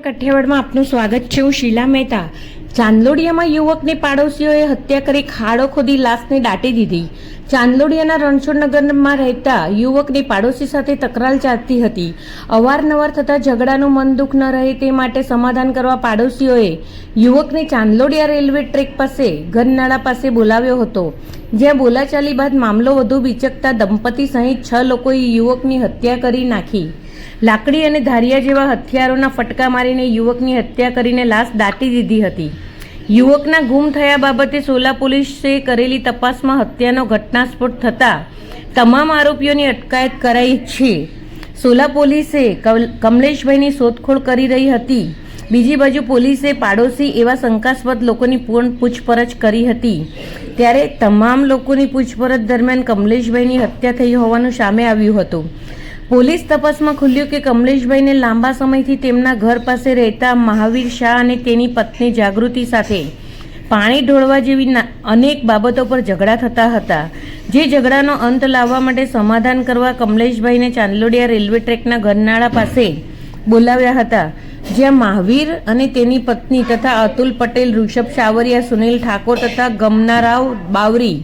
કઠિયાવાડમાં આપનું સ્વાગત છે. હું શીલા મહેતા. ચાંદલોડિયામાં યુવકની પાડોશીઓએ હત્યા કરી ખાડો ખોદી લાશને દાટી દીધી. ચાંદલોડિયાના રણછોડનગરમાં રહેતા યુવકની પાડોશી સાથે તકરાર ચાલતી હતી. અવારનવાર થતા ઝઘડાનું મન દુઃખ ન રહે તે માટે સમાધાન કરવા પાડોશીઓએ યુવકને ચાંદલોડિયા રેલવે ટ્રેક પાસે, ઘરનાળા પાસે બોલાવ્યો હતો. જ્યાં બોલાચાલી બાદ મામલો વધુ વિચકતા દંપતી સહિત છ લોકોએ યુવકની હત્યા કરી નાખી. લાકડી અને ધારિયા જેવા હથિયારોના ફટકા મારીને યુવકની હત્યા કરીને લાશ દાટી દીધી હતી. યુવકના ગુમ થયા બાબતે સોલા પોલીસે કરેલી તપાસમાં હત્યાનો ઘટનાસ્ફોટ થતાં તમામ આરોપીઓની અટકાયત કરાઈ છે. સોલા પોલીસે કમ- કમલેશભાઈની શોધખોળ કરી રહી હતી. બીજી બાજુ પોલીસે પાડોશી એવા શંકાસ્પદ લોકોની પૂર્ણ પૂછપરછ કરી હતી. ત્યારે તમામ લોકોની પૂછપરછ દરમિયાન કમલેશભાઈની હત્યા થઈ હોવાનું સામે આવ્યું હતું. પોલીસ તપાસમાં ખુલ્યું કે કમલેશભાઈને લાંબા સમયથી તેમના ઘર પાસે રહેતા મહાવીર શાહ અને તેની પત્ની જાગૃતિ સાથે પાણી ઢોળવા જેવી અનેક બાબતો પર ઝઘડા થતા હતા. જે ઝઘડાનો અંત લાવવા માટે સમાધાન કરવા કમલેશભાઈને ચાંદલોડિયા રેલવે ટ્રેકના ઘરનાળા પાસે બોલાવ્યા હતા. જ્યાં મહાવીર અને તેની પત્ની તથા અતુલ પટેલ, ઋષભ સાવરિયા, સુનિલ ઠાકોર તથા ગમનારાવ બાવરી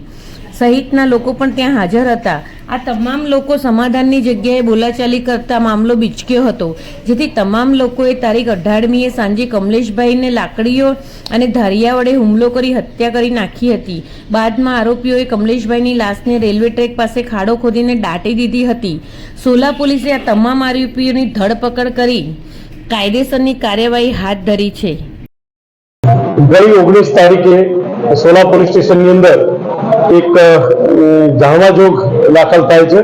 સહિતના લોકો પણ ત્યાં હાજર હતા. આ તમામ લોકો સમાધાનની જગ્યાએ બોલાચાલી કરતા મામલો બીચક્યો હતો. જેથી તમામ લોકોએ તારીખ અઢારમીએ સાંજે કમલેશભાઈને લાકડીઓ અને ધારિયા વડે હુમલો કરી હત્યા કરી નાખી હતી. બાદમાં આરોપીઓએ કમલેશભાઈની લાશને રેલવે ટ્રેક પાસે ખાડો ખોદીને દાટી દીધી હતી. સોલા પોલીસે આ તમામ આરોપીઓની ધરપકડ કરી કાયદેસરની કાર્યવાહી હાથ ધરી છે. ગઈ ઓગણીસ તારીખે સોલા પોલીસ સ્ટેશનની અંદર એક અ, જાણવા જોગ દાખલ થાય છે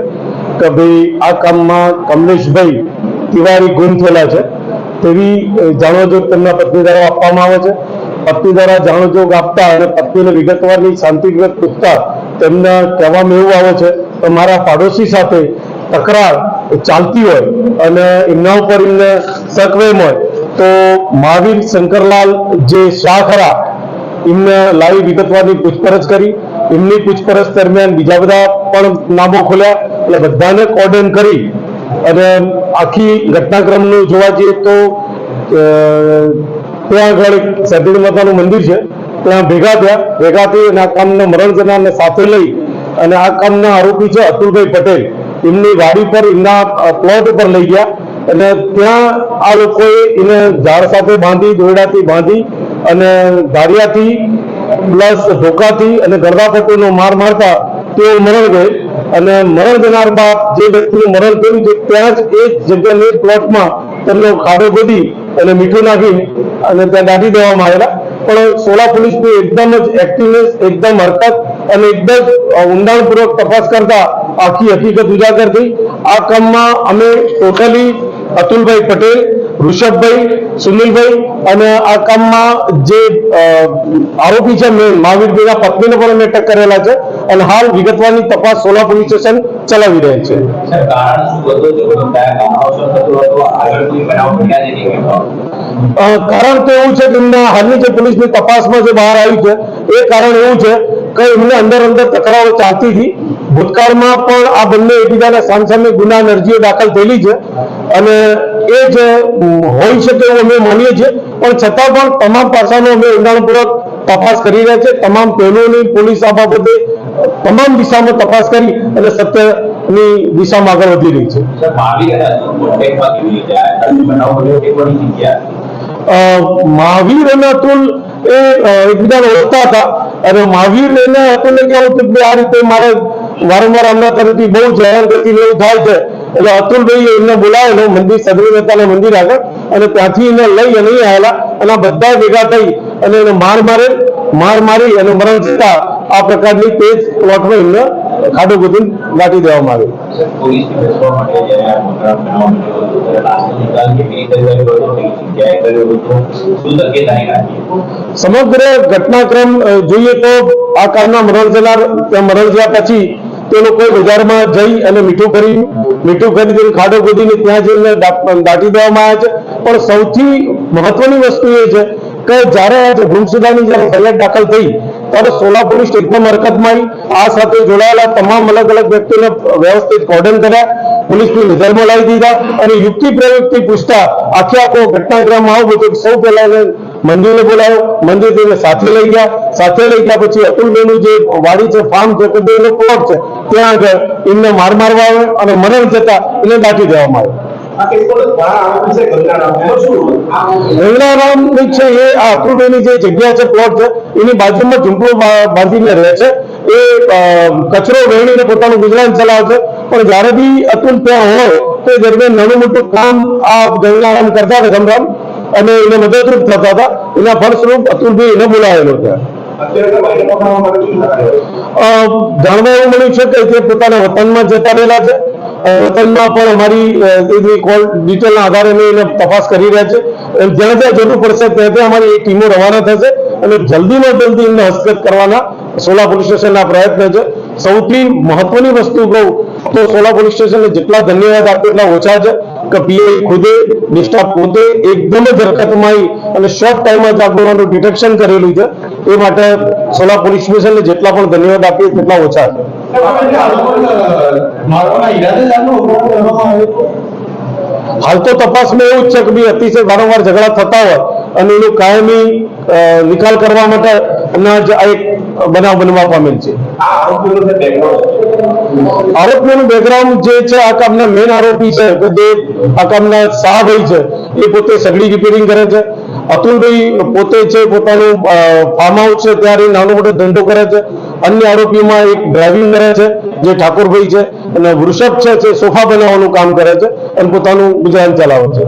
કે ભાઈ આ કામમાં કમલેશભાઈ તિવારી ગુમ થયેલા છે. તેવી જાણોજોગ તેમના પત્ની દ્વારા આપવામાં આવે છે. પત્ની દ્વારા જાણોજોગ આપતા અને પત્નીને વિગતવારની શાંતિગત પૂછતા તેમને કહેવામાં એવું આવે છે કે મારા પાડોશી સાથે તકરાર ચાલતી હોય અને એમના ઉપર એમને સકવેમ હોય, તો મહાવીર શંકરલાલ જે શાહ ખરા, એમને લાવી વિગતવારની પૂછપરછ કરી. એમની પૂછપરછ દરમિયાન બીજા બધા પણ નામો ખોલ્યા. એટલે બધાને કોર્ડન કરી અને આખી ઘટનાક્રમનું જોવા જઈએ તો ત્યાં આગળ સતીડી માતાનું મંદિર છે. ત્યાં ભેગા થયા. ભેગા થઈ અને આ કામના મરણ જનારને સાથે લઈ અને આ કામના આરોપી છે અતુલભાઈ પટેલ. એમની વાડી પર, એમના પ્લોટ ઉપર લઈ ગયા. અને ત્યાં આ લોકોએ એને ઝાડ સાથે બાંધી, દોરડાથી બાંધી અને ધારિયાથી, પ્લસ ધોકાથી અને ગરદાપટીનો માર મારતા તેઓ મરણ ગઈ અને મરણ જનાર બાદ જે વ્યક્તિનું મરણ થયું છે, ત્યાં જ એ જગ્યાને જગ્યાની પ્લોટમાં તેમનો ખાડો ગોદી અને મીઠું નાખી અને ત્યાં દાટી દેવામાં આવેલા. પણ સોલા પોલીસની એકદમ જ એક્ટિવનેસ એકદમ હરકત અને એકદમ ઊંડાણપૂર્વક તપાસ કરતા આખી હકીકત ઉજાગર થઈ. આ કામમાં અમે ટોટલી અતુલભાઈ પટેલ ઋષભભાઈ સુનિલભાઈ અને આ કામમાં જે આરોપી છે મેન મહાવીરભાઈના પત્નીને પણ અમે અટક કરેલા છે અને હાલ વિગતવારની તપાસ સોલા પોલીસ સ્ટેશન ચલાવી રહ્યા છે. કારણ તો એવું છે કે એમના હાલની જે પોલીસની તપાસમાં જે બહાર આવ્યું છે એ કારણ એવું છે કે એમને અંદર અંદર તકરારો ચાલતી હતી. ભૂતકાળમાં પણ આ બંને એકબીજાના સામસામે ગુના અરજીઓ દાખલ થયેલી છે અને એ જ હોઈ શકે એવું અમે માનીએ છીએ. પણ છતાં પણ તમામ પાસાનો અમે ઊંડાણપૂર્વક તપાસ કરી રહ્યા છે તમામ પહેલોની પોલીસ આ બાબતે તમામ દિશામાં તપાસ કરી અને સત્યની દિશામાં આગળ વધી રહી છે. મહાવીર અને અતુલ કેવી એ એકબીજાને ઓળખતા હતા. અને મહાવીર એને અતુલને કહેવું હતું કે આ રીતે મારે વારંવાર અમદાવાદ તરફથી બહુ જાહેર ગતિ એવું થાય છે. એટલે અતુલભાઈ એમને બોલાવેલો, મંદિર સદરી મહેતાના મંદિર આગળ. અને ત્યાંથી એને લઈ અને આવેલા. અને બધા ભેગા થઈ અને એને માર મારે, માર મારી અને મરણ જતા આ પ્રકારની તેજ પ્લોટમાં એમને ખાડો ગોતી દાટી દેવામાં આવ્યું. સમગ્ર ઘટનાક્રમ જોઈએ તો આ કારના મરણ જનાર મરણ જયા પછી તે લોકોએ બજારમાં જઈ અને મીઠું કરી મીઠું ખરીદીને ખાડો ખોદીને ત્યાં જઈને દાટી દેવામાં આવ્યા છે. પણ સૌથી મહત્વની વસ્તુ એ છે કે જ્યારે ગુમસુદાની જ્યારે ફરિયાદ દાખલ થઈ, ત્યારે સોલા પોલીસ એકદમ હરકતમાં આવી આ સાથે જોડાયેલા તમામ અલગ અલગ વ્યક્તિઓને વ્યવસ્થિત કોર્ડન કર્યા, પોલીસની નજરમાં લાવી દીધા અને યુક્તિ પ્રયુક્તિ પૂછતા, આખે આખો ઘટનાક્રમ આવો. બધો સૌ પહેલા મંદિરે બોલાવ્યો મંદિર તેને સાથે લઈ ગયા. સાથે લઈ ગયા પછી અતુલબેનનું જે વાડી છે ફાર્મ છે કે બેનો પ્લોટ છે ત્યાં આગળ એમને માર મારવા આવે અને મરણ જતા એને દાટી દેવામાં આવે ગંગારામ છે એ આ જે જગ્યા છે પ્લોટ છે એની બાજુમાં ઝૂંપડું બાંધીને રહે છે. એ કચરો વહેણીને પોતાનું ગુજરાન ચલાવે છે. પણ જ્યારે બી અતુલ ત્યાં હોય તો દરમિયાન નાનું મોટું કામ આ ગંગારામ કરતા ગંગારામ અને એને મદદરૂપ થતા હતા. એના ફળસ્વરૂપ અતુલભાઈ એને બોલાવેલો અ, જાણવા એવું મળ્યું છે કે તે પોતાના વતનમાં જતા રહેલા છે. વતનમાં પણ અમારી એની કોલ ડિટેલના આધારે અમે એને તપાસ કરી રહ્યા છે. જ્યાં જ્યાં જરૂર પડશે ત્યાં ત્યાં અમારી એક ટીમો રવાના થશે અને જલ્દીમાં જલ્દી એમને હસ્તગત કરવાના સોલા પોલીસ સ્ટેશનના પ્રયત્ન છે. સૌથી મહત્વની વસ્તુ કહું તો સોલા પોલીસ સ્ટેશનને જેટલા ધન્યવાદ આપે એટલા ઓછા છે. કે પીઆઈ ખુદે, નિષ્ઠા પોતે, એકદમ જ હરકતમાં અને શોર્ટ ટાઈમમાં જ આ ગુનાનું ડિટેક્શન કરેલું છે. એ માટે સોલા પોલીસ સ્ટેશનને જેટલા પણ ધન્યવાદ આપીએ તેટલા ઓછા છે. હાલ તો તપાસમાં એવું જ છે કે ભાઈ અતિશય વારંવાર ઝઘડા થતા હોય અને એનો કાયમી નિકાલ કરવા માટે ના જ એક બનાવ બનવા પામેલ છે. આરોપીઓનું બેકગ્રાઉન્ડ જે છે, આ કામના મેન આરોપી છે જે આ કામના શાહભાઈ છે, એ પોતે સગડી રિપેરિંગ કરે છે. અતુલભાઈ પોતે છે, પોતાનું ફાર્મ હાઉસ છે, ત્યારે નાનો મોટો ધંધો કરે છે. અન્ય આરોપીમાં એક ડ્રાઇવિંગ કરે છે, જે ઠાકોરભાઈ છે અને વૃષભ છે, જે સોફા બનાવવાનું કામ કરે છે અને પોતાનું ગુજરાન ચલાવે છે.